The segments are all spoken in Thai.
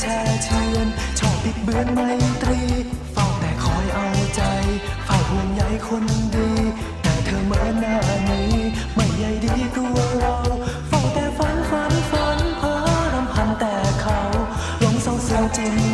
แช่เชือนชอบปิดเบือนไมตรี เฝ้าแต่คอยเอาใจ เฝ้าห่วงใยคนดี แต่เธอเมื่อหน้านี้ ไม่ใยดีตัวเราเฝ้าแต่ฝันฝันฝันเพ้อรำพันแต่เขาหลงเศร้าเสียาจริง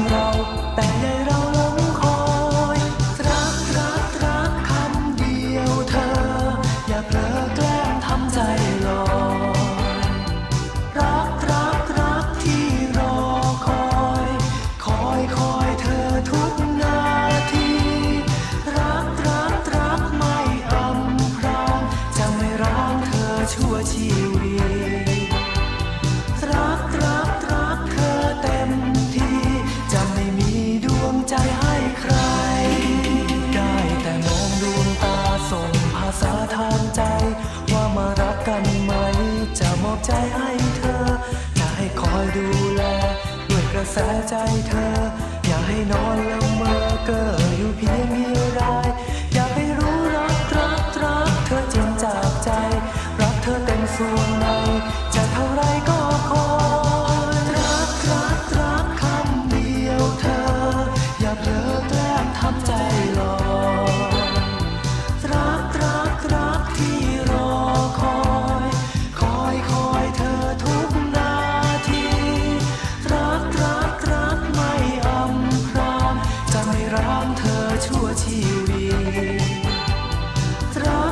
วชีวิต รักรักรักเธอเต็มที่ จะไม่มีดวงใจให้ใคร ได้แต่มองดวงตาส่งภาษาทางใจ ว่ามารักกันไหม จะมอบใจให้เธอ จะให้คอยดูแล ด้วยกระแสใจเธอ อย่าให้นอนละเมอเก้ออยู่เพียงเดียวดาย ส่วไหนจะเท่าไรก็ขอรักรักรักคำเดียวเธอ อย่าเผลอแกล้ทำใจลอนรักรักรักที่รอคอย คอยคอยเธอทุกนาที รักรักรักไม่อำพรางจะไม่ร้างเธอชั่วชีวิตรัก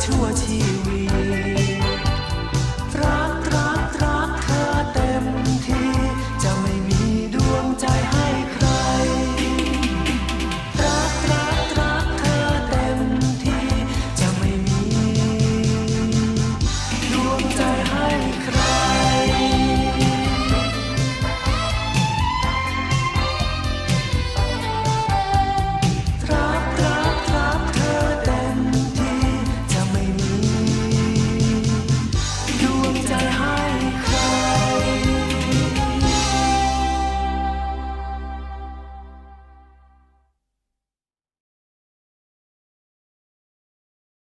土耳其。